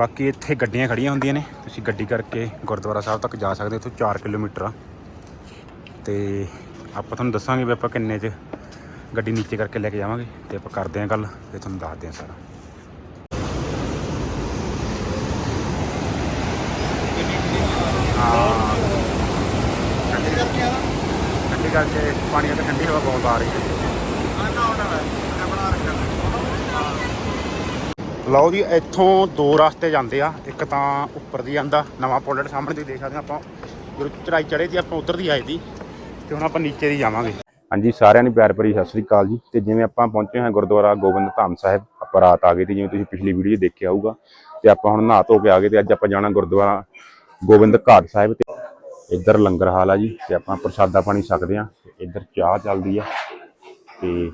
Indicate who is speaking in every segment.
Speaker 1: ਬਾਕੀ ਇੱਥੇ ਗੱਡੀਆਂ ਖੜੀਆਂ ਹੁੰਦੀਆਂ ਨੇ। ਤੁਸੀਂ ਗੱਡੀ ਕਰਕੇ ਗੁਰਦੁਆਰਾ ਸਾਹਿਬ ਤੱਕ ਜਾ ਸਕਦੇ ਹੋ, ਇੱਥੋਂ 4 ਕਿਲੋਮੀਟਰ ਆ। ਤੇ ਆਪਾਂ ਤੁਹਾਨੂੰ ਦੱਸਾਂਗੇ ਵੀ ਆਪਾਂ ਕਿੰਨੇ 'ਚ ਗੱਡੀ ਨੀਚੇ ਕਰਕੇ ਲੈ ਕੇ ਜਾਵਾਂਗੇ ਤੇ ਆਪਾਂ ਕਰਦੇ ਆਂ ਗੱਲ ਤੇ ਤੁਹਾਨੂੰ ਦੱਸਦੇ ਆਂ ਸਾਰਾ। ਹਾਂ। ਠੰਡੀ ਕਰਕੇ ਪਾਣੀ ਤੇ ਠੰਡੀ ਹਵਾ ਬਹੁਤ ਆ ਰਹੀ ਹੈ। ਲਓ ਜੀ, ਇੱਥੋਂ ਦੋ ਰਸਤੇ ਜਾਂਦੇ ਆ। ਇੱਕ ਤਾਂ ਉੱਪਰ ਦੀ ਜਾਂਦਾ, ਨਵਾਂ ਪੁੱਲ ਸਾਹਮਣੇ ਤੁਸੀਂ ਦੇਖ ਸਕਦੇ ਆਪਾਂ। ਜਦੋਂ ਚੜਾਈ ਚੜੇ ਸੀ ਆਪਾਂ ਉਧਰ ਦੀ ਆਏ ਸੀ ਤੇ ਹੁਣ ਆਪਾਂ ਨੀਚੇ ਦੀ ਜਾਵਾਂਗੇ। ਹਾਂਜੀ, ਸਾਰਿਆਂ ਨੂੰ ਪਿਆਰ ਭਰੀ ਸਤਿ ਸ੍ਰੀ ਅਕਾਲ ਜੀ। ਤੇ ਜਿਵੇਂ ਆਪਾਂ ਪਹੁੰਚੇ ਹਾਂ ਗੁਰਦੁਆਰਾ ਗੋਬਿੰਦ ਧਾਮ ਸਾਹਿਬ, ਆਪਾਂ ਰਾਤ ਆ ਗਏ ਸੀ ਜਿਵੇਂ ਤੁਸੀਂ ਪਿਛਲੀ ਵੀਡੀਓ ਦੇਖਿਆ ਹੋਊਗਾ। ਤੇ ਆਪਾਂ ਹੁਣ ਨਹਾ ਧੋ ਕੇ ਆ ਗਏ ਤੇ ਅੱਜ ਆਪਾਂ ਜਾਣਾ ਗੁਰਦੁਆਰਾ ਗੋਬਿੰਦ ਘਾਟ ਸਾਹਿਬ ਤੇ। ਇੱਧਰ ਲੰਗਰ ਹਾਲ ਆ ਜੀ, ਤੇ ਆਪਾਂ ਪ੍ਰਸ਼ਾਦਾ ਪਾਣੀ ਸਕਦੇ ਆ ਇੱਧਰ ਚਾਹ ਚੱਲਦੀ ਆ। ਤੇ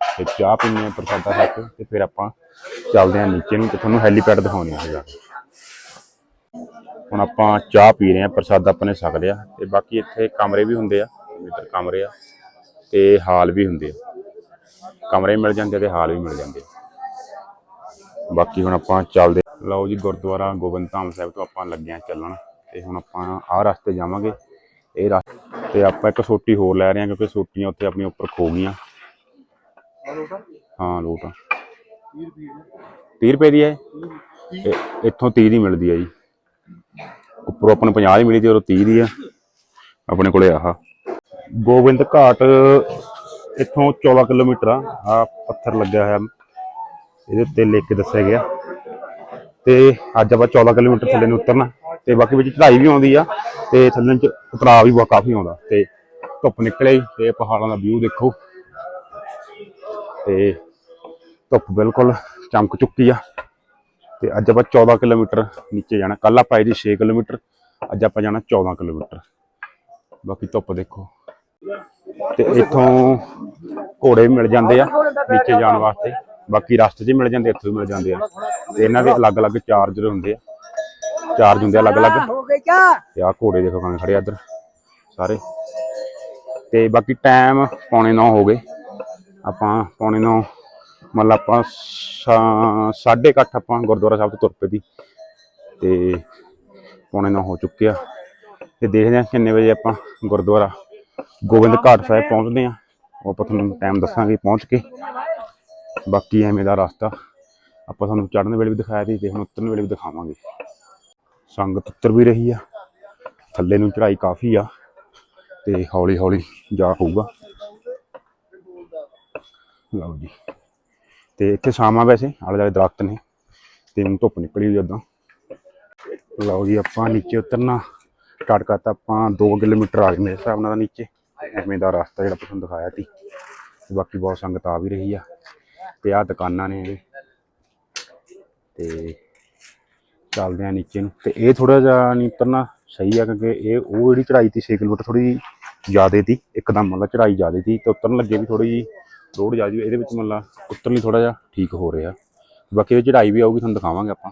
Speaker 1: ਤੇ ਚਾਹ ਪੀਂਦੇ ਆ ਪ੍ਰਸ਼ਾਦਾ ਖਾ ਕੇ ਤੇ ਫਿਰ ਆਪਾਂ ਚੱਲਦੇ ਹਾਂ ਨੀਚੇ ਨੂੰ ਤੇ ਤੁਹਾਨੂੰ ਹੈਲੀਪੈਡ ਦਿਖਾਉਂਦੇ ਆ ਜਾ ਹੁਣ ਆਪਾਂ ਚਾਹ ਪੀ ਰਹੇ ਹਾਂ, ਪ੍ਰਸ਼ਾਦਾ ਆਪਾਂ ਨੇ ਛਕ ਲਿਆ ਤੇ ਬਾਕੀ ਇੱਥੇ ਕਮਰੇ ਵੀ ਹੁੰਦੇ ਆ, ਇੱਧਰ ਕਮਰੇ ਆ ਤੇ ਹਾਲ ਵੀ ਹੁੰਦੇ ਆ। ਕਮਰੇ ਮਿਲ ਜਾਂਦੇ ਆ ਤੇ ਹਾਲ ਵੀ ਮਿਲ ਜਾਂਦੇ ਬਾਕੀ ਹੁਣ ਆਪਾਂ ਚੱਲਦੇ ਲਓ ਜੀ, ਗੁਰਦੁਆਰਾ ਗੋਬਿੰਦ ਧਾਮ ਸਾਹਿਬ ਤੋਂ ਆਪਾਂ ਲੱਗੇ ਆ ਚੱਲਣ ਤੇ ਹੁਣ ਆਪਾਂ ਆਹ ਰਸਤੇ ਜਾਵਾਂਗੇ। ਇਹ ਰਸਤੇ ਤੇ ਆਪਾਂ ਇੱਕ ਸੋਟੀ ਹੋਰ ਲੈ ਰਹੇ ਹਾਂ ਕਿਉਂਕਿ ਸੋਟੀਆਂ ਉੱਥੇ ਆਪਣੀਆਂ ਉੱਪਰ ਖੋ ਗਈਆਂ ਹਾਂ ਲੋਟ ਆ। 30 ਰੁਪਏ ਦੀ। ਹੈ? ਇਹ- ਇੱਥੋਂ 30 ਦੀ ਮਿਲਦੀ ਹੈ ਜੀ। ਉੱਪਰੋਂ ਆਪਾਂ ਨੂੰ 50 ਦੀ ਮਿਲੀ ਤੇ ਉਰੋਂ 30 ਦੀ ਆ ਆਪਣੇ ਕੋਲੇ ਆਹ। ਗੋਬਿੰਦ ਘਾਟ ਇੱਥੋਂ 14 ਕਿਲੋਮੀਟਰ ਆ। ਆ ਪੱਥਰ ਲੱਗਿਆ ਹੋਇਆ। ਇਹਦੇ ਉੱਤੇ ਲਿਖ ਕੇ ਦੱਸਿਆ ਗਿਆ। ਤੇ ਅੱਜ ਆਪਾਂ 14 ਕਿਲੋਮੀਟਰ ਥੱਲੇ ਨੂੰ ਉਤਰਨਾ। ਤੇ ਬਾਕੀ ਵਿੱਚ ਚੜ੍ਹਾਈ ਵੀ ਆਉਂਦੀ ਆ। ਤੇ ਥੱਲੇ ਨੂੰ ਚ- ਉਤਰਾਅ ਵੀ ਬਹੁਤ ਕਾਫੀ ਆਉਂਦਾ। ਤੇ ਧੁੱਪ ਨਿਕਲੇ ਤੇ ਪਹਾੜਾਂ ਦਾ ਵਿਊ ਦੇਖੋ। ਤੇ ਧੁੱਪ ਬਿਲਕੁਲ ਚਮਕ ਚੁੱਕੀ ਆ। ਤੇ ਅੱਜ ਆਪਾਂ 14 ਕਿਲੋਮੀਟਰ ਨੀਚੇ ਜਾਣਾ। ਕੱਲ ਆਪਾਂ ਇਹਦੀ 6 ਕਿਲੋਮੀਟਰ, ਅੱਜ ਆਪਾਂ ਜਾਣਾ 14 ਕਿਲੋਮੀਟਰ। ਬਾਕੀ ਧੁੱਪ ਦੇਖੋ। ਤੇ ਇੱਥੋਂ ਘੋੜੇ ਵੀ ਮਿਲ ਜਾਂਦੇ ਆ ਨੀਚੇ ਜਾਣ ਵਾਸਤੇ। ਬਾਕੀ ਰਸਤੇ 'ਚ ਮਿਲ ਜਾਂਦੇ, ਇੱਥੋਂ ਵੀ ਮਿਲ ਜਾਂਦੇ ਆ। ਤੇ ਇਹਨਾਂ ਦੇ ਅਲੱਗ-ਅਲੱਗ ਚਾਰਜਰ ਹੁੰਦੇ ਆ। ਚਾਰਜ ਹੁੰਦੇ ਆ ਅਲੱਗ-ਅਲੱਗ।
Speaker 2: ਹੋ
Speaker 1: ਤੇ ਆ ਘੋੜੇ ਦੇਖੋ ਕਿਵੇਂ ਖੜੇ ਆ ਇੱਧਰ ਸਾਰੇ। ਤੇ ਬਾਕੀ ਟਾਈਮ ਪੌਣੇ 9 ਹੋ ਗਏ। ਆਪਾਂ ਪੌਣੇ 9 ਮਤਲਬ ਆਪਾਂ ਸਾ- ਸਾਢੇ ਕੁ ਅੱਠ ਆਪਾਂ ਗੁਰਦੁਆਰਾ ਸਾਹਿਬ ਤੋਂ ਤੁਰ ਪਏ ਦੀ। ਤੇ ਪੌਣੇ 9 ਹੋ ਚੁੱਕੇ ਆ। ਤੇ ਦੇਖਦੇ ਆ ਕਿੰਨੇ ਵਜੇ ਆਪਾਂ ਗੁਰਦੁਆਰਾ ਗੋਬਿੰਦ ਘਾਟ ਸਾਹਿਬ ਪਹੁੰਚਦੇ ਆ। ਉਹ ਆਪਾਂ ਤੁਹਾਨੂੰ ਟਾਈਮ ਦੱਸਾਂਗੇ ਪਹੁੰਚ ਕੇ। ਬਾਕੀ ਐਵੇਂ ਦਾ ਰਸਤਾ ਆਪਾਂ ਤੁਹਾਨੂੰ ਚੜ੍ਹਨ ਵੇਲੇ ਵੀ ਦਿਖਾਇਆ ਸੀ ਤੇ ਹੁਣ ਉਤਰਨ ਵੇਲੇ ਵੀ ਦਿਖਾਵਾਂਗੇ। ਸੰਗਤ ਉਤਰ ਵੀ ਰਹੀ ਆ। ਥੱਲੇ ਨੂੰ ਚੜਾਈ ਕਾਫੀ ਆ। ਤੇ ਹੌਲੀ ਹੌਲੀ ਜਾ ਹੋਊਗਾ। ਲਓ ਜੀ। ਤੇ ਇੱਥੇ ਸ਼ਾਮਾਂ ਵੈਸੇ, ਆਲੇ ਦੁਆਲੇ ਦਰਖਤ ਨੇ। ਤੇ ਹੁਣ ਧੁੱਪ ਨਿਕਲੀ ਹੋਈ ਉਦਾਂ। ਲਓ ਜੀ, ਆਪਾਂ ਨੀਚੇ ਉਤਰਨਾ। ਸਟਾਰਟ ਕਰਤਾ ਆਪਾਂ 2 ਕਿਲੋਮੀਟਰ ਆ ਗਏ ਮੇਰੇ ਹਿਸਾਬ ਨਾਲ ਨੀਚੇ। ਐਵੇਂ ਦਾ ਰਸਤਾ ਜਿਹੜਾ ਤੁਹਾਨੂੰ ਦਿਖਾਇਆ ਸੀ। ਬਾਕੀ ਬਹੁਤ ਸੰਗਤ ਆ ਵੀ ਰਹੀ ਆ। ਤੇ ਆਹ ਦੁਕਾਨਾਂ ਨੇ ਇਹ। ਤੇ ਚੱਲਦੇ ਆ ਨੀਚੇ ਨੂੰ। ਤੇ ਇਹ ਥੋੜਾ ਜਿਹਾ ਨਹੀਂ ਉਤਰਨਾ ਸਹੀ ਆ, ਕਿਉਂਕਿ ਇਹ ਉਹ ਜਿਹੜੀ ਚੜਾਈ ਤੀ 6 ਕਿਲੋਮੀਟਰ ਥੋੜੀ ਜ਼ਿਆਦਾ ਤੀ ਇੱਕਦਮ ਮਤਲਬ ਚੜਾਈ ਜ਼ਿਆਦਾ ਤੀ ਤੇ ਉਤਰਨ ਲੱਗੇ ਵੀ ਥੋੜੀ ਜੀ ਰੋਡ ਜਾ ਜੂ, ਇਹਦੇ ਵਿੱਚ ਮਤਲਬ ਉਤਰਨ ਲਈ ਥੋੜਾ ਜਿਹਾ ਠੀਕ ਹੋ ਰਿਹਾ। ਬਾਕੀ ਇਹ ਚੜਾਈ ਵੀ ਆਊਗੀ, ਤੁਹਾਨੂੰ ਦਿਖਾਵਾਂਗੇ ਆਪਾਂ।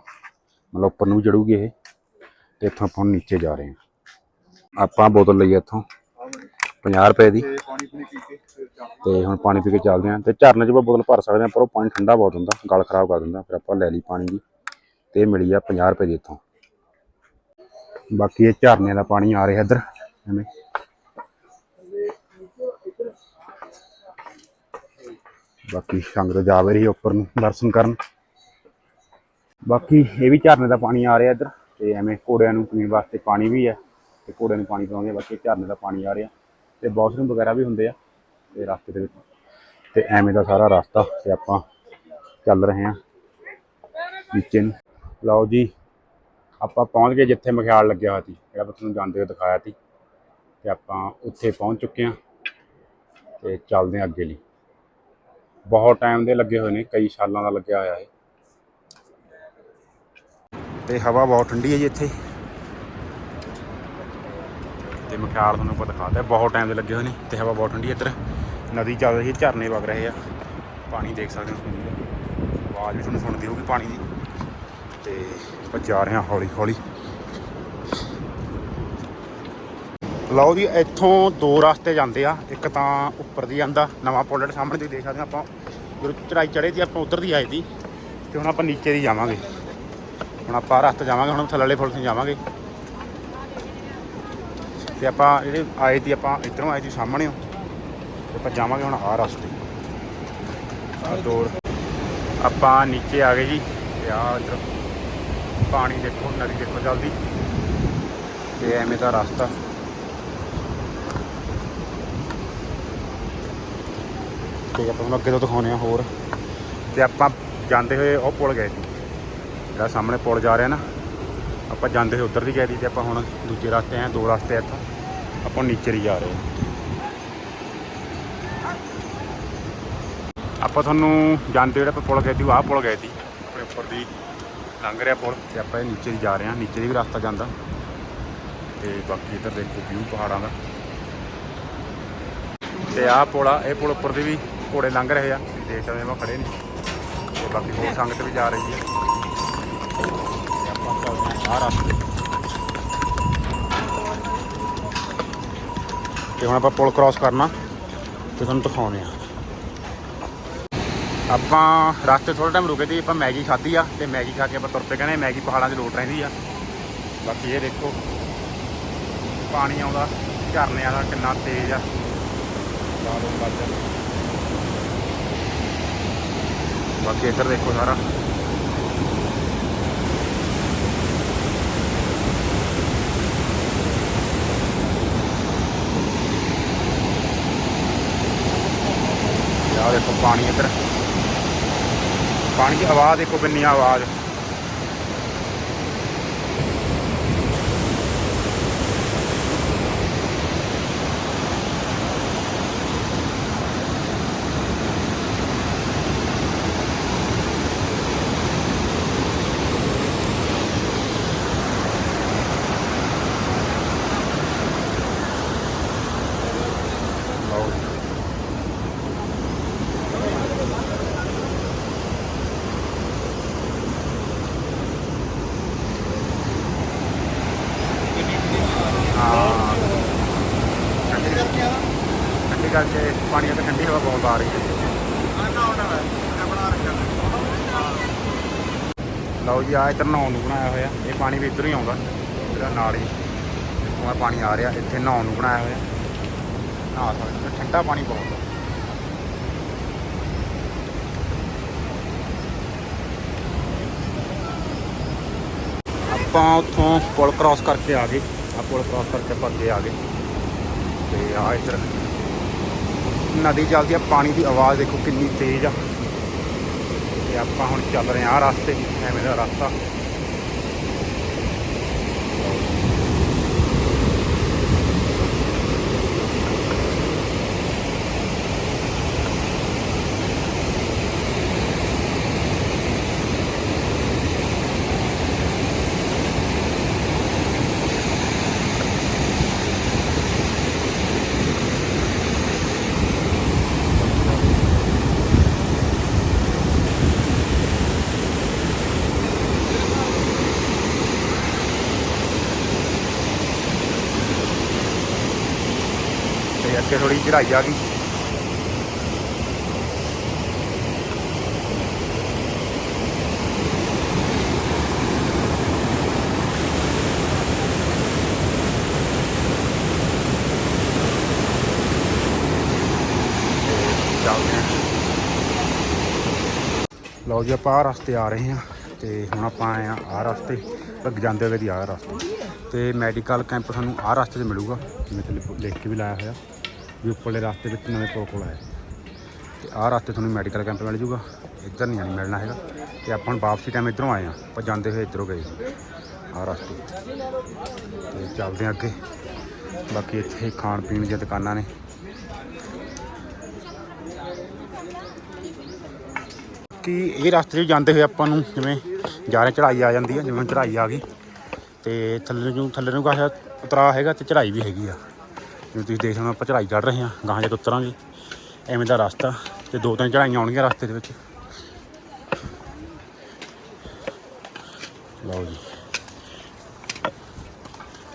Speaker 1: ਮਤਲਬ ਉੱਪਰ ਨੂੰ ਵੀ ਚੜੂਗੀ ਇਹ, ਤੇ ਇੱਥੋਂ ਆਪਾਂ ਹੁਣ ਨੀਚੇ ਜਾ ਰਹੇ ਹਾਂ। ਆਪਾਂ ਬੋਤਲ ਲਈ ਆ ਇੱਥੋਂ 50 ਰੁਪਏ ਦੀ। ਤੇ ਹੁਣ ਪਾਣੀ ਪੀ ਕੇ ਚੱਲਦੇ ਹਾਂ। ਤੇ ਝਰਨੇ 'ਚ ਆਪਾਂ ਬੋਤਲ ਭਰ ਸਕਦੇ ਹਾਂ, ਪਰ ਉਹ ਪਾਣੀ ਠੰਡਾ ਬਹੁਤ ਹੁੰਦਾ, ਗਲ ਖਰਾਬ ਕਰ ਦਿੰਦਾ, ਫਿਰ ਆਪਾਂ ਲੈ ਲਈ ਪਾਣੀ ਦੀ। ਤੇ ਮਿਲੀ ਆ 50 ਰੁਪਏ ਦੀ ਇੱਥੋਂ। ਬਾਕੀ ਇਹ ਝਰਨੇ ਦਾ ਪਾਣੀ ਆ ਰਿਹਾ ਇੱਧਰ, ਐਵੇਂ। ਬਾਕੀ ਸੰਗਤ ਜਾਵੇ ਰਹੀ ਉੱਪਰ ਨੂੰ ਦਰਸ਼ਨ ਕਰਨ। ਬਾਕੀ ਇਹ ਵੀ ਝਰਨੇ ਦਾ ਪਾਣੀ ਆ ਰਿਹਾ ਇੱਧਰ ਤੇ ਐਵੇਂ ਘੋੜਿਆਂ ਨੂੰ ਪੀਣ ਵਾਸਤੇ ਪਾਣੀ ਵੀ ਹੈ ਤੇ ਘੋੜਿਆਂ ਨੂੰ ਪਾਣੀ ਪਿਲਾਉਂਦੇ ਆ, ਬਾਕੀ ਝਰਨੇ ਦਾ ਪਾਣੀ ਆ ਰਿਹਾ ਤੇ ਵਾਸ਼ਰੂਮ ਵਗੈਰਾ ਵੀ ਹੁੰਦੇ ਆ ਤੇ ਰਸਤੇ ਦੇ ਵਿੱਚ। ਤੇ ਐਵੇਂ ਦਾ ਸਾਰਾ ਰਸਤਾ ਤੇ ਆਪਾਂ ਚੱਲ ਰਹੇ ਹਾਂ ਨੀਚੇ ਨੂੰ। ਲਓ ਜੀ, ਆਪਾਂ ਪਹੁੰਚ ਗਏ ਜਿੱਥੇ ਮਖਿਆਲ ਲੱਗਿਆ ਹੋਇਆ ਸੀ, ਜਿਹੜਾ ਮੈਂ ਤੁਹਾਨੂੰ ਜਾਂਦੇ ਹੋਏ ਦਿਖਾਇਆ ਸੀ। ਤੇ ਆਪਾਂ ਉੱਥੇ ਪਹੁੰਚ ਚੁੱਕੇ ਹਾਂ ਤੇ ਚੱਲਦੇ ਹਾਂ ਅੱਗੇ ਲਈ। ਬਹੁਤ ਟਾਈਮ ਦੇ ਲੱਗੇ ਹੋਏ ਨੇ ਕਈ ਸਾਲਾਂ ਦਾ ਲੱਗਿਆ ਹੋਇਆ ਹੈ ਤੇ ਹਵਾ ਬਹੁਤ ਠੰਡੀ ਹੈ ਜੀ ਇੱਥੇ। ਤੇ ਮਖਿਆਲ ਤੁਹਾਨੂੰ ਆਪਾਂ ਦਿਖਾਦਾ ਬਹੁਤ ਟਾਈਮ ਦੇ ਲੱਗੇ ਹੋਏ ਨੇ ਤੇ ਹਵਾ ਬਹੁਤ ਠੰਡੀ ਹੈ ਇੱਧਰ। ਨਦੀ ਚੱਲ ਰਹੀ ਹੈ ਝਰਨੇ ਵਗ ਰਹੇ ਆ। ਪਾਣੀ ਦੇਖ ਸਕਦੇ ਹੋ ਤੁਸੀਂ। ਆਵਾਜ਼ ਵੀ ਤੁਹਾਨੂੰ ਸੁਣਦੀ ਹੋਊਗੀ ਪਾਣੀ ਦੀ। ਤੇ ਆਪਾਂ ਜਾ ਰਹੇ ਹਾਂ ਹੌਲੀ ਹੌਲੀ ਲਓ ਜੀ, ਇੱਥੋਂ ਦੋ ਰਸਤੇ ਜਾਂਦੇ ਆ, ਇੱਕ ਤਾਂ ਉੱਪਰ ਦੀ ਜਾਂਦਾ, ਨਵਾਂ ਪੁੱਲ ਸਾਹਮਣੇ ਤੁਸੀਂ ਦੇਖ ਸਕਦੇ ਹੋ ਆਪਾਂ। ਜਦੋਂ ਚੜਾਈ ਚੜੇ ਸੀ ਆਪਾਂ ਉਧਰ ਦੀ ਆਏ ਸੀ ਤੇ ਹੁਣ ਆਪਾਂ ਨੀਚੇ ਦੀ ਜਾਵਾਂਗੇ। ਹੁਣ ਆਪਾਂ ਰਸਤੇ ਜਾਵਾਂਗੇ, ਹੁਣ ਥੱਲੇ ਵਾਲੇ ਫੁੱਲ ਤੋਂ ਜਾਵਾਂਗੇ। ਤੇ ਆਪਾਂ ਜਿਹੜੇ ਆਏ ਸੀ ਆਪਾਂ ਇੱਧਰੋਂ ਆਏ ਸੀ ਸਾਹਮਣੇ ਤੇ ਆਪਾਂ ਜਾਵਾਂਗੇ ਹੁਣ ਆਹ ਰਸਤੇ। ਆਹ ਦੌੜ। ਆਪਾਂ ਨੀਚੇ ਆ ਗਏ ਜੀ, ਤੇ ਆ ਇੱਧਰ ਪਾਣੀ ਦੇਖੋ, ਨਦੀ ਦੇਖੋ ਜਲਦੀ ਤੇ ਐਵੇਂ ਦਾ ਰਸਤਾ। ਤੇ ਆਪਾਂ ਤੁਹਾਨੂੰ ਅੱਗੇ ਤੋਂ ਦਿਖਾਉਂਦੇ ਆ ਹੋਰ। ਤੇ ਆਪਾਂ ਜਾਂਦੇ ਹੋਏ ਉਹ ਪੁਲ ਗਏ ਸੀ। ਜਿਹੜਾ ਸਾਹਮਣੇ ਪੁਲ ਜਾ ਰਿਹਾ ਨਾ, ਆਪਾਂ ਜਾਂਦੇ ਹੋਏ ਉੱਧਰ ਦੀ ਗਏ ਸੀ ਤੇ ਆਪਾਂ ਹੁਣ ਦੂਜੇ ਰਸਤੇ ਆਏ, ਦੋ ਰਸਤੇ ਆ ਇੱਥੋਂ। ਆਪਾਂ ਨੀਚੇ ਹੀ ਜਾ ਰਹੇ ਹਾਂ। ਆਪਾਂ ਤੁਹਾਨੂੰ ਜਾਂਦੇ ਜਿਹੜੇ ਆਪਾਂ ਪੁਲ ਗਏ ਸੀ, ਉਹ ਆਹ ਪੁਲ ਗਏ ਸੀ। ਆਪਣੇ ਉੱਪਰ ਦੀ ਲੰਘ ਰਿਹਾ ਪੁਲ ਤੇ ਆਪਾਂ ਇਹ ਨੀਚੇ ਦੀ ਜਾ ਰਹੇ ਹਾਂ, ਨੀਚੇ ਦੀ ਵੀ ਰਸਤਾ ਜਾਂਦਾ। ਤੇ ਬਾਕੀ ਇੱਧਰ ਦੇਖੋ, ਵਿਊ ਪਹਾੜਾਂ ਦਾ। ਤੇ ਆਹ ਪੁਲ ਆ, ਇਹ ਪੁਲ ਉੱਪਰ ਦੀ ਵੀ ਘੋੜੇ ਲੰਘ ਰਹੇ ਆ। ਤੁਸੀਂ ਦੇਖ ਸਕਦੇ ਹੋ ਖੜੇ ਨੇ। ਤੇ ਬਾਕੀ ਹੋਰ ਸੰਗਤ ਵੀ ਜਾ ਰਹੀ ਹੈ। ਤੇ ਆਪਾਂ ਚੱਲਦੇ ਹਾਂ ਰਸਤੇ ਤੇ ਹੁਣ ਆਪਾਂ ਪੁਲ ਕ੍ਰਾਸ ਕਰਨਾ, ਤੇ ਤੁਹਾਨੂੰ ਦਿਖਾਉਂਦੇ ਆ ਆਪਾਂ ਰਸਤੇ ਥੋੜਾ ਟਾਈਮ ਰੁਕੇ ਤੇ ਆਪਾਂ ਮੈਗੀ ਖਾਧੀ ਆ, ਤੇ ਮੈਗੀ ਖਾ ਕੇ ਆਪਾਂ ਤੁਰ ਪਏ, ਕਹਿੰਦੇ ਮੈਗੀ ਪਹਾੜਾਂ 'ਚ ਲੋਟ ਰਹਿੰਦੀ ਆ। ਬਾਕੀ ਇਹ ਦੇਖੋ, ਪਾਣੀ ਆਉਂਦਾ ਝਰਨਿਆਂ ਦਾ ਕਿੰਨਾ ਤੇਜ਼ ਆ। ਲਾਲੋ ਲੱਗ ਬਾਕੀ ਇੱਧਰ ਦੇਖੋ ਸਾਰਾ ਯਾਰ ਦੇਖੋ ਪਾਣੀ ਇੱਧਰ ਪਾਣੀ ਦੀ ਆਵਾਜ਼ ਦੇਖੋ ਕਿੰਨੀ ਆ ਆਵਾਜ਼ ਲਓ ਜੀ। ਹਾਂ ਠੰਡੀ ਕਰਕੇ ਪਾਣੀ ਤੇ ਠੰਡੀ ਹਵਾ ਬਹੁਤ ਆ ਰਹੀ ਹੈ ਲਓ ਜੀ ਆ ਇੱਧਰ ਨਹਾਉਣ ਨੂੰ ਬਣਾਇਆ ਹੋਇਆ। ਇਹ ਪਾਣੀ ਵੀ ਇੱਧਰ ਹੀ ਆਉਂਦਾ। ਜਿਹੜਾ ਨਾਲ ਹੀ। ਇੱਥੋਂ ਪਾਣੀ ਆ ਰਿਹਾ। ਇੱਥੇ ਨਹਾਉਣ ਨੂੰ ਬਣਾਇਆ ਹੋਇਆ। ਨਹਾ ਸਕਦੇ ਠੰਡਾ ਪਾਣੀ ਬਹੁਤ ਆ। ਆਪਾਂ ਉੱਥੋਂ ਪੁਲ ਕ੍ਰਾਸ ਕਰਕੇ ਆ ਗਏ। ਆ ਪੁਲ ਕ੍ਰਾਸ ਕਰਕੇ ਆਪਾਂ ਅੱਗੇ ਆ ਗਏ। ਤੇ ਆ ਇੱਧਰ। ਨਦੀ ਚੱਲਦੀ ਆ। ਪਾਣੀ ਦੀ ਆਵਾਜ਼ ਦੇਖੋ ਕਿੰਨੀ ਤੇਜ਼ ਆ। ਤੇ ਆਪਾਂ ਹੁਣ ਚੱਲ ਰਹੇ ਆ ਆਹ ਰਸਤੇ ਐਵੇਂ ਦਾ ਰਸਤਾ। ਤੇ ਅੱਗੇ ਥੋੜੀ ਚੜਾਈ ਆ ਗਈ। ਲਓ ਜੀ, ਆਪਾਂ ਆਹ ਰਸਤੇ ਆ ਰਹੇ ਹਾਂ ਤੇ ਹੁਣ ਆਪਾਂ ਆਏ ਆ ਆਹ ਰਸਤੇ, ਅੱਗੇ ਜਾਂਦੇ ਹੋਏ ਦੀ ਆਹ ਰਸਤੇ। ਤੇ ਮੈਡੀਕਲ ਕੈਂਪ ਸਾਨੂੰ ਆਹ ਰਸਤੇ 'ਤੇ ਮਿਲੂਗਾ, ਜਿਵੇਂ ਥੱਲੇ ਲਿਖ ਕੇ ਵੀ ਲਾਇਆ ਹੋਇਆ। ਵੀ ਉੱਪਰਲੇ ਰਸਤੇ ਵਿੱਚ ਨਵੇਂ ਪੁਲ ਕੋਲ ਆਇਆ। ਤੇ ਆਹ ਰਸਤੇ ਤੁਹਾਨੂੰ ਮੈਡੀਕਲ ਕੈਂਪ ਮਿਲ ਜੂਗਾ। ਇੱਧਰ ਨਹੀਂ ਆਣੀ ਮਿਲਣਾ ਹੈਗਾ। ਤੇ ਆਪਾਂ ਹੁਣ ਵਾਪਸੀ ਟਾਈਮ ਇੱਧਰੋਂ ਆਏ ਆ ਆਪਾਂ ਜਾਂਦੇ ਹੋਏ ਇੱਧਰੋਂ ਗਏ। ਆਹ ਰਸਤੇ। ਤੇ ਚੱਲਦੇ ਹਾਂ ਅੱਗੇ। ਬਾਕੀ ਇੱਥੇ ਖਾਣ ਪੀਣ ਦੀਆਂ ਦੁਕਾਨਾਂ ਨੇ। ਕਿ ਇਹ ਰਸਤੇ 'ਚ ਜਾਂਦੇ ਹੋਏ ਆਪਾਂ ਨੂੰ ਜਿਵੇਂ ਜਾ ਰਹੇ ਚੜਾਈ ਆ ਜਾਂਦੀ ਆ, ਜਿਵੇਂ ਚੜਾਈ ਆ ਗਈ। ਤੇ ਥੱਲੇ ਨੂੰ ਥੱਲੇ ਨੂੰ ਕਾਸਾ ਉਤਰਾ ਹੈਗਾ ਤੇ ਚੜਾਈ ਵੀ ਹੈਗੀ ਆ। ਜਿਵੇਂ ਤੁਸੀਂ ਦੇਖ ਸਕਦੇ ਹੋ ਆਪਾਂ ਚੜਾਈ ਚੜ ਰਹੇ ਹਾਂ ਗਾਹਾਂ ਜਦ ਉਤਰਾਂਗੇ। ਐਵੇਂ ਦਾ ਰਸਤਾ ਤੇ ਦੋ ਤਿੰਨ ਚੜਾਈਆਂ ਆਉਣਗੀਆਂ ਰਸਤੇ ਦੇ ਵਿੱਚ। ਲਓ ਜੀ।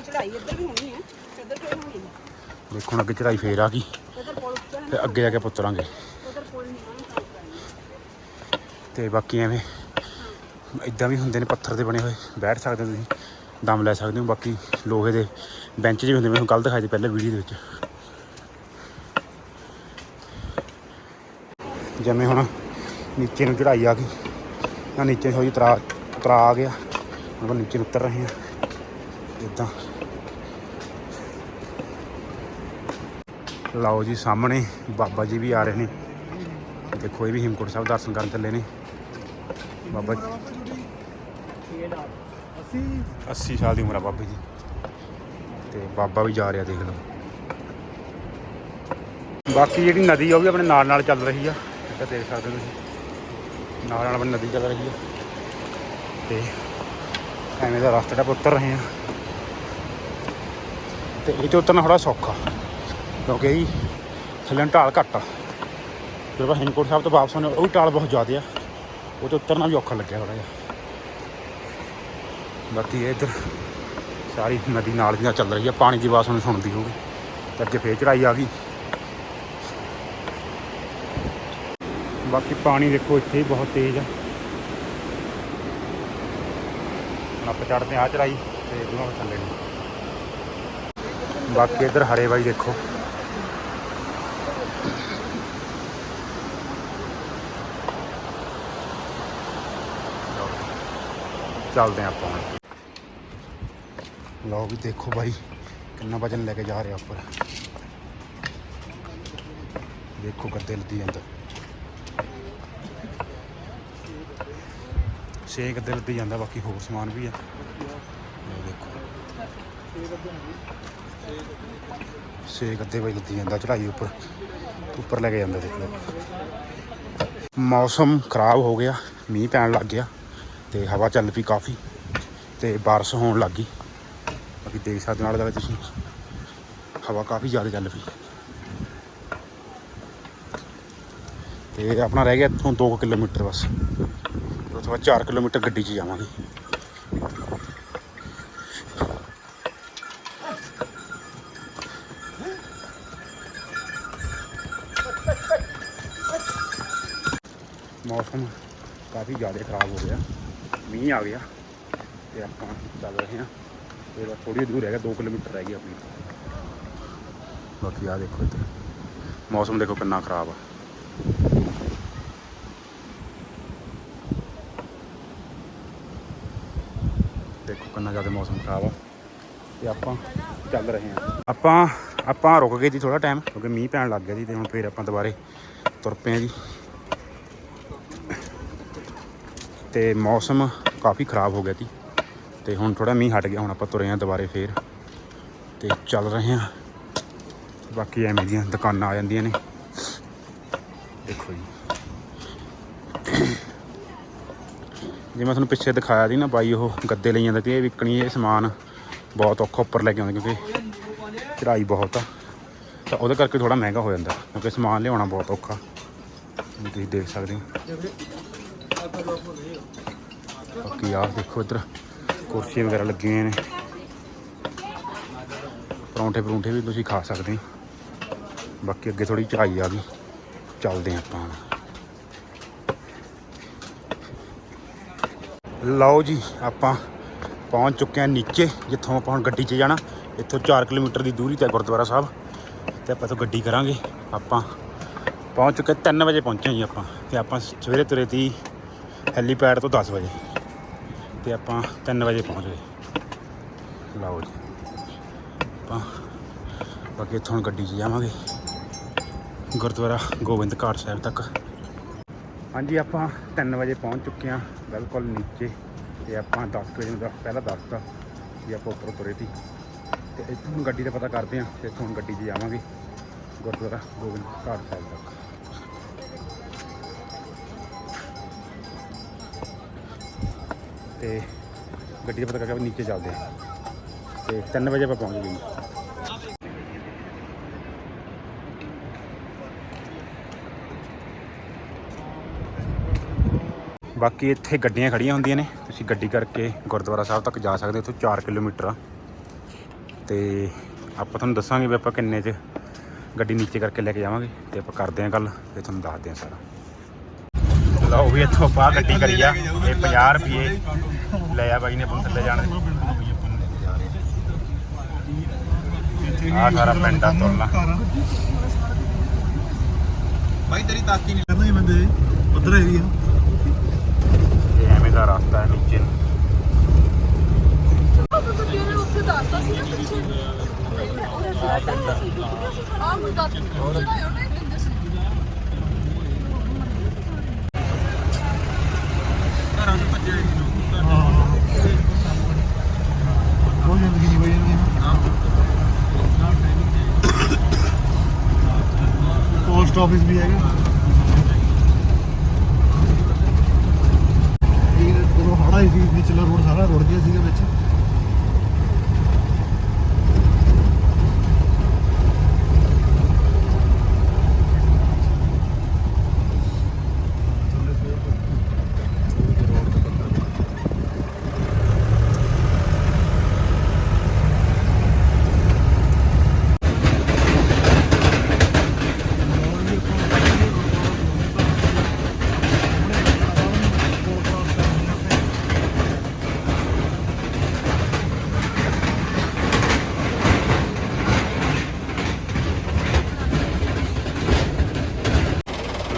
Speaker 2: ਚੜਾਈ ਇੱਧਰ ਵੀ ਹੋਣੀ ਹੈ ਇੱਧਰ ਕਿਉਂ ਹੋਣੀ
Speaker 1: ਦੇਖੋ ਹੁਣ ਅੱਗੇ ਚੜਾਈ ਫੇਰ ਆ ਗਈ ਤੇ ਅੱਗੇ ਜਾ ਕੇ ਪੁੱਤਰਾਂਗੇ ਤੇ ਬਾਕੀ ਐਵੇਂ ਇਦਾਂ ਵੀ ਹੁੰਦੇ ਨੇ ਪੱਥਰ ਦੇ ਬਣੇ ਹੋਏ ਬੈਠ ਸਕਦੇ ਹੋ ਤੁਸੀਂ ਦਮ ਲੈ ਸਕਦੇ ਹੋ ਬਾਕੀ ਲੋਹੇ ਦੇ ਬੈਂਚ ਜਿਹੇ ਹੁੰਦੇ ਮੈਨੂੰ ਕੱਲ ਦਿਖਾਏ ਸੀ ਪਹਿਲੇ ਵੀਡੀਓ ਦੇ ਵਿੱਚ। ਜਿਵੇਂ ਹੁਣ ਨੀਚੇ ਨੂੰ ਚੜਾਈ ਆ ਗਈ ਨਾ ਨੀਚੇ ਥੋੜੀ ਤਰਾ ਤਰਾ ਆ ਗਿਆ ਹੁਣ ਆਪਾਂ ਨੀਚੇ ਉਤਰ ਰਹੇ ਹਾਂ ਇਦਾਂ ਲਓ ਜੀ ਸਾਹਮਣੇ ਬਾਬਾ ਜੀ ਵੀ ਆ ਰਹੇ ਨੇ। ਦੇਖੋ ਇਹ ਵੀ ਹਿਮਕੁੰਟ ਸਾਹਿਬ ਦਰਸ਼ਨ ਕਰਨ ਚੱਲੇ ਨੇ। ਬਾਬਾ ਜੀ। 80 ਸਾਲ ਦੀ ਉਮਰ ਆ ਬਾਬੇ ਦੀ। ਤੇ ਬਾਬਾ ਵੀ ਜਾ ਰਿਹਾ ਦੇਖ ਲਓ ਬਾਕੀ ਜਿਹੜੀ ਨਦੀ ਆ, ਉਹ ਵੀ ਆਪਣੇ ਨਾਲ ਨਾਲ ਚੱਲ ਰਹੀ ਆ। ਇੱਧਰ ਦੇਖ ਸਕਦੇ ਤੁਸੀਂ। ਨਾਲ ਨਾਲ ਆਪਣੀ ਨਦੀ ਚੱਲ ਰਹੀ ਆ। ਤੇ ਐਵੇਂ ਦਾ ਰਸਤਾ ਟੱਪ ਉਤਰ ਰਹੇ ਆ। ਤੇ ਇਹ 'ਤੇ ਉਤਰਨਾ ਥੋੜਾ ਸੌਖਾ, ਕਿਉਂਕਿ ਇਹ ਥੱਲੇ ਨੂੰ ਢਾਲ ਘੱਟ ਆ। ਜਦੋਂ ਆਪਾਂ ਹਿੰਮਕੋਟ ਸਾਹਿਬ ਤੋਂ ਵਾਪਸ ਆਉਂਦੇ ਉਹ ਵੀ ਢਾਲ ਬਹੁਤ ਜ਼ਿਆਦਾ ਆ। ਉਹ 'ਤੇ ਉਤਰਨਾ ਵੀ ਔਖਾ ਲੱਗਿਆ ਥੋੜਾ ਜਿਹਾ। ਬਾਕੀ ਇਹ ਇੱਧਰ ਸਾਰੀ ਨਦੀ ਨਾਲ ਦੀ ਚੱਲ ਰਹੀ ਹੈ ਪਾਣੀ ਦੀ ਆਵਾਜ਼ ਹੁਣ ਸੁਣਦੀ ਹੋਊਗੀ। ਤੇ ਅੱਗੇ ਫੇਰ ਚੜਾਈ ਆ ਗਈ। ਬਾਕੀ ਪਾਣੀ ਦੇਖੋ ਇੱਥੇ ਹੀ ਬਹੁਤ ਤੇਜ਼ ਆ। ਹੁਣ ਆਪਾਂ ਚੜਦੇ ਆ ਚੜਾਈ ਤੇ ਦੋਵਾਂ ਥੱਲੇ ਨੂੰ। ਬਾਕੀ ਇੱਧਰ ਹਰੇ ਬਾਈ ਦੇਖੋ। ਚੱਲਦੇ ਹਾਂ ਆਪਾਂ ਹੁਣ। ਲਓ ਵੀ ਦੇਖੋ ਬਾਈ, ਕਿੰਨਾ ਵਜਨ ਲੈ ਕੇ ਜਾ ਰਿਹਾ ਉੱਪਰ। ਦੇਖੋ ਗੱਦੇ ਲੱਦੀ ਜਾਂਦਾ। ਛੇ ਗੱਦੇ ਲੱਦੀ ਜਾਂਦਾ, ਬਾਕੀ ਹੋਰ ਸਮਾਨ ਵੀ ਆ। ਇਹ ਦੇਖੋ। ਛੇ ਗੱਦੇ ਬਾਈ ਲੱਦੀ ਜਾਂਦਾ ਚੜਾਈ ਉੱਪਰ। ਉੱਪਰ ਲੈ ਕੇ ਜਾਂਦਾ ਦੇਖ। ਲਓ ਮੌਸਮ ਖਰਾਬ ਹੋ ਗਿਆ, ਮੀਂਹ ਪੈਣ ਲੱਗ ਗਿਆ ਤੇ ਹਵਾ ਚੱਲ ਪਈ ਕਾਫੀ ਤੇ ਬਾਰਿਸ਼ ਹੋਣ ਲੱਗ ਗਈ। ਬਾਕੀ ਦੇਖ ਸਕਦੇ ਨਾਲ ਦਾ ਤੁਸੀਂ। ਹਵਾ ਕਾਫੀ ਜ਼ਿਆਦਾ ਚੱਲ ਪਈ। ਤੇ ਆਪਣਾ ਰਹਿ ਗਿਆ ਇੱਥੋਂ 2 ਕਿਲੋਮੀਟਰ ਬਸ। ਉਸ ਤੋਂ ਬਾਅਦ 4 ਕਿਲੋਮੀਟਰ ਗੱਡੀ 'ਚ ਜਾਵਾਂਗੇ। ਮੌਸਮ ਕਾਫੀ ਜ਼ਿਆਦਾ ਖਰਾਬ ਹੋ ਗਿਆ ਮੀਂਹ ਆ ਗਿਆ। ਤੇ ਆਪਾਂ ਚੱਲ ਰਹੇ ਹਾਂ। ਤੇ ਬਸ ਥੋੜੀ ਦੂਰ ਹੈਗਾ ਗਿਆ 2 ਕਿਲੋਮੀਟਰ ਰਹਿ ਗਈ ਆਪਣੀ। ਬਾਕੀ ਆ ਦੇਖੋ ਇੱਧਰ। ਮੌਸਮ ਦੇਖੋ ਕਿੰਨਾ ਖਰਾਬ ਆ। ਦੇਖੋ ਕਿੰਨਾ ਜ਼ਿਆਦਾ ਮੌਸਮ ਖਰਾਬ ਆ। ਤੇ ਆਪਾਂ ਚੱਲ ਰਹੇ ਹਾਂ। ਆਪਾਂ ਆਪਾਂ ਰੁਕ ਗਏ ਜੀ ਥੋੜਾ ਟਾਈਮ ਕਿਉਂਕਿ ਮੀਂਹ ਪੈਣ ਲੱਗ ਗਿਆ ਜੀ, ਤੇ ਹੁਣ ਫੇਰ ਆਪਾਂ ਦੁਬਾਰੇ ਤੁਰ ਪਏ ਆ ਜੀ। ਤੇ ਮੌਸਮ ਕਾਫੀ ਖਰਾਬ ਹੋ ਗਿਆ ਸੀ ਤੇ ਹੁਣ ਥੋੜਾ ਮੀਂਹ ਹਟ ਗਿਆ, ਹੁਣ ਆਪਾਂ ਤੁਰੇ ਹਾਂ ਦੁਬਾਰੇ ਫੇਰ ਤੇ ਚੱਲ ਰਹੇ ਹਾਂ। ਬਾਕੀ ਐਵੇਂ ਦੀਆਂ ਦੁਕਾਨਾਂ ਆ ਜਾਂਦੀਆਂ ਨੇ। ਦੇਖੋ ਜੀ। ਜਿਵੇਂ ਮੈਂ ਤੁਹਾਨੂੰ ਪਿੱਛੇ ਦਿਖਾਇਆ ਸੀ ਨਾ ਬਾਈ, ਉਹ ਗੱਦੇ ਲਈ ਜਾਂਦਾ ਤੇ ਇਹ ਵਿਕਣੀ ਇਹ ਸਮਾਨ ਬਹੁਤ ਔਖਾ ਉੱਪਰ ਲੈ ਕੇ ਆਉਂਦੇ ਕਿਉਂਕਿ ਚੜਾਈ ਬਹੁਤ ਆ। ਤਾਂ ਉਹਦੇ ਕਰਕੇ ਥੋੜਾ ਮਹਿੰਗਾ ਹੋ ਜਾਂਦਾ, ਕਿਉਂਕਿ ਸਮਾਨ ਲਿਆਉਣਾ ਬਹੁਤ ਔਖਾ। ਤੁਸੀਂ ਦੇਖ ਸਕਦੇ ਹੋ। ਬਾਕੀ ਆਹ ਦੇਖੋ ਇੱਧਰ। ਕੁਰਸੀ ਵਗੈਰਾ ਲੱਗੀਆਂ ਹੋਈਆਂ ਨੇ। ਪਰੌਂਠੇ ਪਰੌਂਠੇ ਵੀ ਤੁਸੀਂ ਖਾ ਸਕਦੇ ਬਾਕੀ ਅੱਗੇ ਥੋੜੀ ਚੜਾਈ ਆ ਗਈ। ਚੱਲਦੇ ਹਾਂ ਆਪਾਂ ਲਓ ਜੀ, ਆਪਾਂ ਪਹੁੰਚ ਚੁੱਕੇ ਹਾਂ ਨੀਚੇ, ਜਿੱਥੋਂ ਆਪਾਂ ਹੁਣ ਗੱਡੀ 'ਚ ਜਾਣਾ। ਇੱਥੋਂ 4 ਕਿਲੋਮੀਟਰ ਦੀ ਦੂਰੀ ਤੇ ਗੁਰਦੁਆਰਾ ਸਾਹਿਬ। ਤੇ ਆਪਾਂ ਤੋਂ ਗੱਡੀ ਕਰਾਂਗੇ। ਆਪਾਂ ਪਹੁੰਚ ਚੁੱਕੇ 3 ਵਜੇ ਪਹੁੰਚੇ ਜੀ ਆਪਾਂ। ਤੇ ਆਪਾਂ ਸਵੇਰੇ ਤੁਰੇ ਤੀ ਹੈਲੀਪੈਡ ਤੋਂ 10 ਵਜੇ। ਤੇ ਆਪਾਂ 3 ਵਜੇ ਪਹੁੰਚ ਗਏ। ਲਓ ਜੀ। ਆਪਾਂ ਬਾਕੀ ਇੱਥੋਂ ਗੱਡੀ 'ਚ ਜਾਵਾਂਗੇ। ਗੁਰਦੁਆਰਾ ਗੋਬਿੰਦ ਘਾਟ ਸਾਹਿਬ ਤੱਕ। ਹਾਂਜੀ, ਆਪਾਂ 3 ਵਜੇ ਪਹੁੰਚ ਚੁੱਕੇ ਹਾਂ ਬਿਲਕੁਲ ਨੀਚੇ। ਤੇ ਆਪਾਂ 10 ਵਜੇ ਦਾ ਪਹਿਲਾਂ ਦੱਸਤਾ ਵੀ ਆਪਾਂ ਉੱਪਰ ਤੁਰੇ ਸੀ। ਤੇ ਇੱਥੋਂ ਗੱਡੀ ਦਾ ਪਤਾ ਕਰਦੇ ਹਾਂ, ਤੇ ਇੱਥੋਂ ਗੱਡੀ 'ਚ ਜਾਵਾਂਗੇ। ਗੁਰਦੁਆਰਾ ਗੋਬਿੰਦ ਘਾਟ ਸਾਹਿਬ ਤੱਕ। ਤੇ ਗੱਡੀ ਦਾ ਪਤਾ ਕਰਕੇ ਆਪਾਂ ਨੀਚੇ ਚੱਲਦੇ ਹਾਂ। ਤੇ 3 ਵਜੇ ਆਪਾਂ ਪਹੁੰਚ ਗਏ। ਬਾਕੀ ਇੱਥੇ ਗੱਡੀਆਂ ਖੜੀਆਂ ਹੁੰਦੀਆਂ ਨੇ। ਤੁਸੀਂ ਗੱਡੀ ਕਰਕੇ ਗੁਰਦੁਆਰਾ ਸਾਹਿਬ ਤੱਕ ਜਾ ਸਕਦੇ ਹੋ, ਇੱਥੋਂ 4 ਕਿਲੋਮੀਟਰ ਆ। ਤੇ ਆਪਾਂ ਤੁਹਾਨੂੰ ਦੱਸਾਂਗੇ ਵੀ ਆਪਾਂ ਕਿੰਨੇ 'ਚ ਗੱਡੀ ਨੀਚੇ ਕਰਕੇ ਲੈ ਕੇ ਜਾਵਾਂਗੇ। ਤੇ ਆਪਾਂ ਕਰਦੇ ਹਾਂ ਗੱਲ ਤੇ ਤੁਹਾਨੂੰ ਦੱਸਦੇ ਹਾਂ ਸਾਰਾ। ਲਓ ਵੀ ਇੱਥੋਂ ਪਾ ਗੱਡੀ ਕਰੀ ਆ। ਇਹ 50 ਰੁਪਏ ਲੈ ਆ ਬਾਈ ਨੇ ਪੁੰਨ ਥੱਲੇ ਜਾਣ ਆ ਸਾਰਾ ਪਿੰਡ ਆ ਤੁਰਨਾ।
Speaker 3: ਭਾਈ ਤੇਰੀ ਤਾਕੀ ਨਹੀਂ ਕਰਨਾ ਹੀ ਬੰਦੇ। ਉਧਰ ਏਰੀਆ
Speaker 1: ਇਹ ਐਵੇਂ ਦਾ ਰਸਤਾ ਹੈ ਨੀਚੇ ਨੂੰ।
Speaker 4: ਉੱਥੇ ਦੱਸਦਾ ਸੀ ਨਾ ਪਿੱਛੇ ਆ ਮੁੰਡਾ ਜਿਹੜਾ
Speaker 3: ਜ਼ਿੰਦਗੀ ਨਹੀਂ ਕੋਈ ਜ਼ਿੰਦਗੀ ਪੋਸਟ ਆਫਿਸ ਵੀ ਹੈਗਾ ਇਹ ਜਦੋਂ ਹੜਾ ਸੀ ਨਿਚਲਾ ਰੋਡ ਸਾਰਾ ਰੁੜ ਗਿਆ ਸੀਗਾ ਵਿੱਚ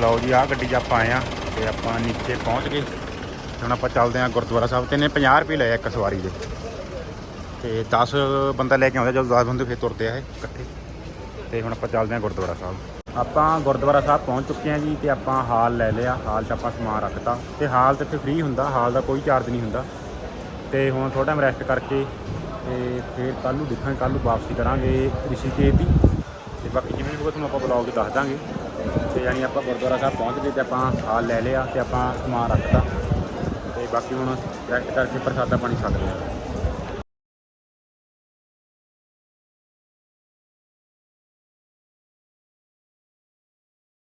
Speaker 1: ਲਓ ਜੀ ਆਹ ਗੱਡੀ 'ਚ ਆਪਾਂ ਆਏ ਆ ਤੇ ਆਪਾਂ ਨੀਚੇ ਪਹੁੰਚ ਗਏ। ਹੁਣ ਆਪਾਂ ਚੱਲਦੇ ਆ ਗੁਰਦੁਆਰਾ ਸਾਹਿਬ ਤੇ ਨੇ 50 ਰੁਪਏ ਲਏ ਇੱਕ ਸਵਾਰੀ ਦੇ। ਤੇ 10 ਬੰਦਾ ਲੈ ਕੇ ਆਉਂਦਾ, ਜਦੋਂ 10 ਬੰਦੇ ਫੇਰ ਤੁਰਦੇ ਆ ਇਹ ਇਕੱਠੇ। ਤੇ ਹੁਣ ਆਪਾਂ ਚੱਲਦੇ ਆ ਗੁਰਦੁਆਰਾ ਸਾਹਿਬ। ਆਪਾਂ ਗੁਰਦੁਆਰਾ ਸਾਹਿਬ ਪਹੁੰਚ ਚੁੱਕੇ ਆ ਜੀ ਤੇ ਆਪਾਂ ਹਾਲ ਲੈ ਲਿਆ। ਹਾਲ 'ਚ ਆਪਾਂ ਸਮਾਨ ਰੱਖਤਾ ਤੇ ਹਾਲ ਤੇ ਇੱਥੇ ਫ੍ਰੀ ਹੁੰਦਾ, ਹਾਲ ਦਾ ਕੋਈ ਚਾਰਜ ਨਹੀਂ ਹੁੰਦਾ। ਤੇ ਹੁਣ ਥੋੜਾ ਟਾਈਮ ਰੈਸਟ ਕਰਕੇ ਤੇ ਫਿਰ ਕੱਲ ਨੂੰ ਦੇਖਾਂਗੇ ਕੱਲ ਨੂੰ ਵਾਪਸੀ ਕਰਾਂਗੇ ਰਿਸ਼ੀਕੇਸ਼ ਦੀ। ਤੇ ਬਾਕੀ ਜਿਵੇਂ ਵੀ ਹੋਊਗਾ ਤੁਹਾਨੂੰ ਆਪਾਂ ਬਲੌਗ 'ਚ ਦੱਸ ਦਾਂਗੇ। ਤੇ ਯਾਨੀ ਆਪਾਂ ਗੁਰਦੁਆਰਾ ਸਾਹਿਬ ਪਹੁੰਚ ਗਏ ਤੇ ਆਪਾਂ ਹਾਲ ਲੈ ਲਿਆ ਤੇ ਆਪਾਂ ਸਮਾਨ ਰੱਖਤਾ। ਤੇ ਬਾਕੀ ਹੁਣ ਰੈਸਟ ਕਰਕੇ ਪ੍ਰਸਾਦਾ ਪਾਣੀ ਛਕ ਹਾਂ